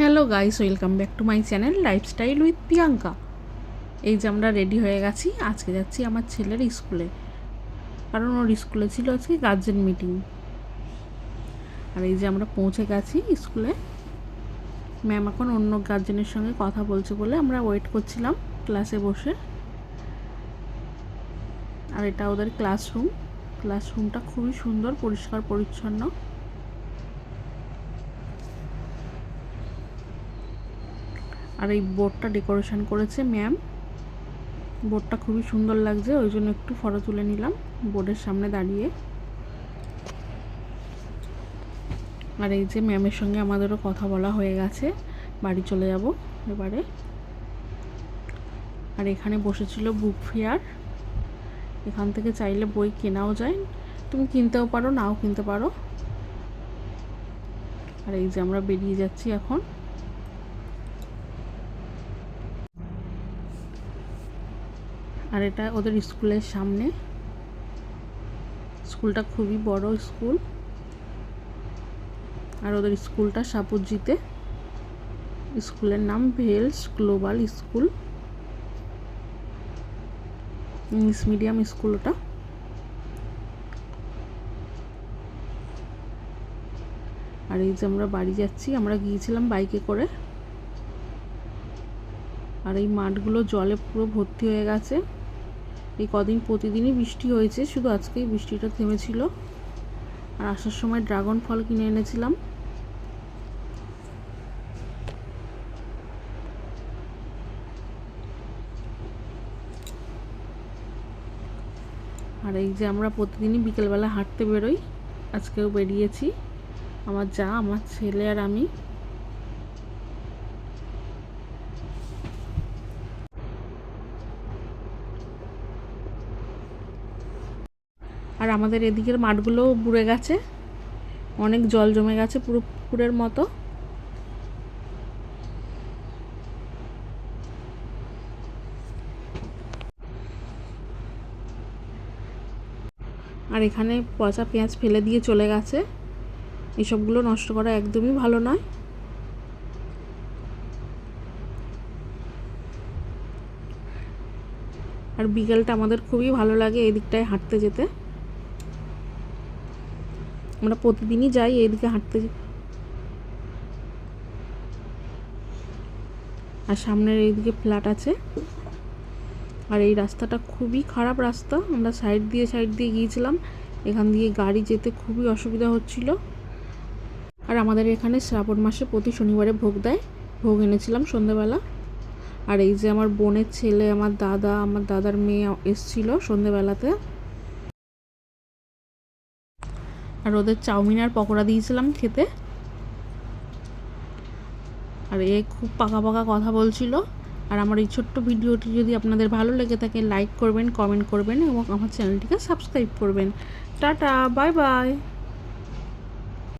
Hello guys, welcome back to my channel lifestyle with Priyanka. এই যে আমরা ready হয়ে গেছি, আজকে যাচ্ছি আমার ছেলের স্কুলে। কারণ ওর স্কুলে ছিল আজকে গার্জেন মিটিং। আর এই যে আমরা পৌঁছে গেছি স্কুলে। ম্যাম এখন অন্য গার্জেনের সঙ্গে কথা বলছে বলে আমরা ওয়েট করছিলাম ক্লাসে বসে। আর এটা ওদের ক্লাসরুম। ক্লাসরুমটা খুবই সুন্দর, পরিষ্কার, পরিচ্ছন্ন। আর এই বোর্ডটা ডেকোরেশন করেছে ম্যাম। বোর্ডটা খুবই সুন্দর লাগছে, ওই জন্য একটু ফটো তুলে নিলাম বোর্ডের সামনে দাঁড়িয়ে। আর এই যে ম্যামের সঙ্গে আমাদেরও কথা বলা হয়ে গেছে, বাড়ি চলে যাব এবারে। আর এখানে বসেছিল বুক ফেয়ার, এখান থেকে চাইলে বই কেনাও যায়। তুমি কিনতেও পারো, নাও কিনতে পারো। আর এই যে আমরা বেরিয়ে যাচ্ছি এখন। আর এটা ওদের স্কুলের সামনে। স্কুলটা খুবই বড় স্কুল। আর ওদের স্কুলটা সাপুজিতে। স্কুলের নাম Vels global school. English medium school ওটা। আর এই যে আমরা বাড়ি যাচ্ছি, আমরা গিয়েছিলাম বাইকে করে। আর এই মাঠগুলো জলে পুরো ভর্তি হয়ে গেছে। এই কদিন প্রতিদিনই বৃষ্টি হয়েছে, শুধু আজকেই বৃষ্টিটা থেমেছিল। আর আসার সময় ড্রাগন ফল কিনে এনেছিলাম। আর এই যে আমরা প্রতিদিনই বিকেলবেলা হাঁটতে বেরোই, আজকেও বেরিয়েছি। আমার যা, আমার ছেলে আর আমি। আর আমাদের এদিকের মাঠগুলোও বুড়ে গেছে। অনেক জল জমে গেছে পুরো পুকুরের মতো। আর এখানে পচা পেঁয়াজ ফেলে দিয়ে চলে গেছে। এসবগুলো নষ্ট করা একদমই ভালো নয়। আর বিকেলটা আমাদের খুবই ভালো লাগে এদিকটায় হাঁটতে যেতে। আমরা প্রতিদিনই যাই এইদিকে হাঁটতে আর সামনের এইদিকে ফ্ল্যাট আছে। আর এই রাস্তাটা খুবই খারাপ রাস্তা। আমরা সাইড দিয়ে সাইড দিয়ে গিয়েছিলাম। এখান দিয়ে গাড়ি যেতে খুবই অসুবিধা হচ্ছিল। আর আমাদের এখানে শ্রাবণ মাসে প্রতি শনিবারে ভোগ দেয়। ভোগ এনেছিলাম সন্ধেবেলা। আর এই যে আমার বোনের ছেলে, আমার দাদা, আমার দাদার মেয়ে এসছিল সন্ধেবেলাতে। আর ওদের চাউমিন আর পকোড়া দিয়েছিলাম খেতে। আর এ খুব পাকা পাকা কথা বলছিল। আর আমার এই ছোট্ট ভিডিওটি যদি আপনাদের ভালো লেগে থাকে লাইক করবেন কমেন্ট করবেন এবং আমার চ্যানেলটিকে সাবস্ক্রাইব করবেন। Tata bye bye